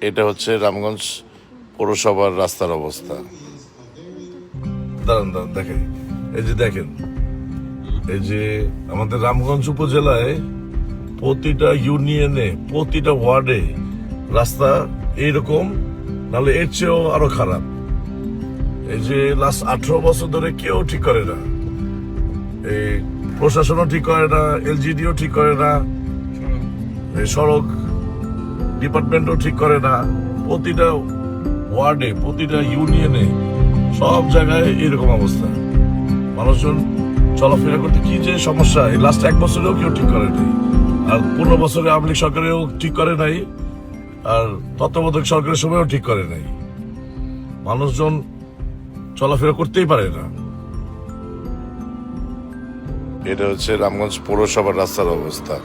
এটা হচ্ছে রামগঞ্জ পৌরসভার রাস্তার অবস্থা। দাঁড়ান দাঁড়ান, দেখেন। এই যে দেখেন, এই যে আমাদের রামগঞ্জ উপজেলায় প্রতিটা ইউনিয়নে, প্রতিটা ওয়ার্ডে রাস্তা এইরকম, নাহলে এর চেয়েও আরও খারাপ। এই যে লাস্ট আঠারো বছর ধরে কেউ ঠিক করে না। এই প্রশাসনও ঠিক করে না, এলজিডিও ঠিক করে না। এই সড়ক ডিপার্টমেন্টও ঠিক করে না, প্রতিটা ওয়ার্ডে, প্রতিটা ইউনিয়নে, সব জায়গায় এরকম অবস্থা। মানুষজন চলাফেরা করতে কি যে সমস্যা, এই লাস্ট এক বছরেও কেউ ঠিক করে নাই। আর পনেরো বছরে আওয়ামী লীগ সরকারেও ঠিক করে নাই, আর তত্ত্বাবধায়ক সরকারের সময়ও ঠিক করে নাই। মানুষজন চলাফেরা করতেই পারে না। এটা হচ্ছে রামগঞ্জ পৌরসভার রাস্তার অবস্থা।